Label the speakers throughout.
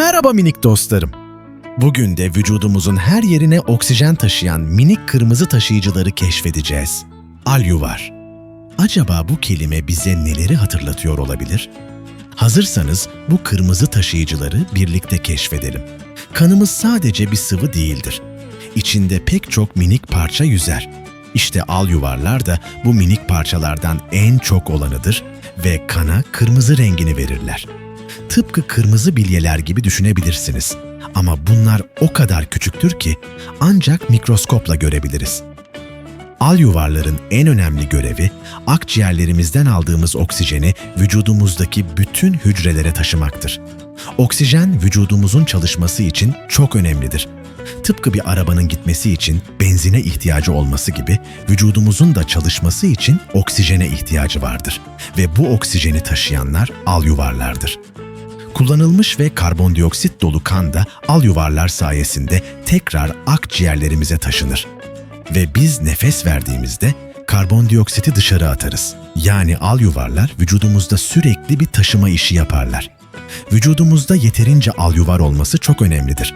Speaker 1: Merhaba minik dostlarım. Bugün de vücudumuzun her yerine oksijen taşıyan minik kırmızı taşıyıcıları keşfedeceğiz. Alyuvar. Acaba bu kelime bize neleri hatırlatıyor olabilir? Hazırsanız bu kırmızı taşıyıcıları birlikte keşfedelim. Kanımız sadece bir sıvı değildir. İçinde pek çok minik parça yüzer. İşte alyuvarlar da bu minik parçalardan en çok olanıdır ve kana kırmızı rengini verirler. Tıpkı kırmızı bilyeler gibi düşünebilirsiniz. Ama bunlar o kadar küçüktür ki ancak mikroskopla görebiliriz. Alyuvarların en önemli görevi akciğerlerimizden aldığımız oksijeni vücudumuzdaki bütün hücrelere taşımaktır. Oksijen vücudumuzun çalışması için çok önemlidir. Tıpkı bir arabanın gitmesi için benzine ihtiyacı olması gibi vücudumuzun da çalışması için oksijene ihtiyacı vardır ve bu oksijeni taşıyanlar alyuvarlardır. Kullanılmış ve karbondioksit dolu kan da alyuvarlar sayesinde tekrar akciğerlerimize taşınır. Ve biz nefes verdiğimizde karbondioksiti dışarı atarız. Yani alyuvarlar vücudumuzda sürekli bir taşıma işi yaparlar. Vücudumuzda yeterince alyuvar olması çok önemlidir.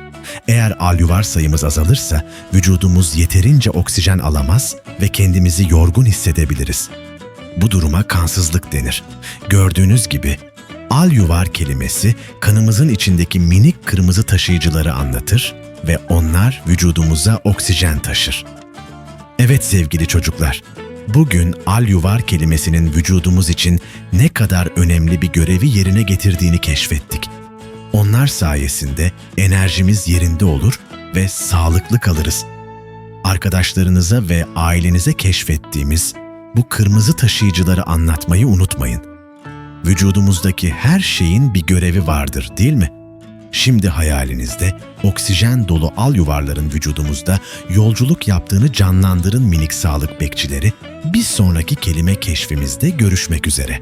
Speaker 1: Eğer alyuvar sayımız azalırsa vücudumuz yeterince oksijen alamaz ve kendimizi yorgun hissedebiliriz. Bu duruma kansızlık denir. Gördüğünüz gibi alyuvar kelimesi kanımızın içindeki minik kırmızı taşıyıcıları anlatır ve onlar vücudumuza oksijen taşır. Evet sevgili çocuklar, bugün alyuvar kelimesinin vücudumuz için ne kadar önemli bir görevi yerine getirdiğini keşfettik. Onlar sayesinde enerjimiz yerinde olur ve sağlıklı kalırız. Arkadaşlarınıza ve ailenize keşfettiğimiz bu kırmızı taşıyıcıları anlatmayı unutmayın. Vücudumuzdaki her şeyin bir görevi vardır, değil mi? Şimdi hayalinizde oksijen dolu al yuvarların vücudumuzda yolculuk yaptığını canlandırın minik sağlık bekçileri. Bir sonraki kelime keşfimizde görüşmek üzere.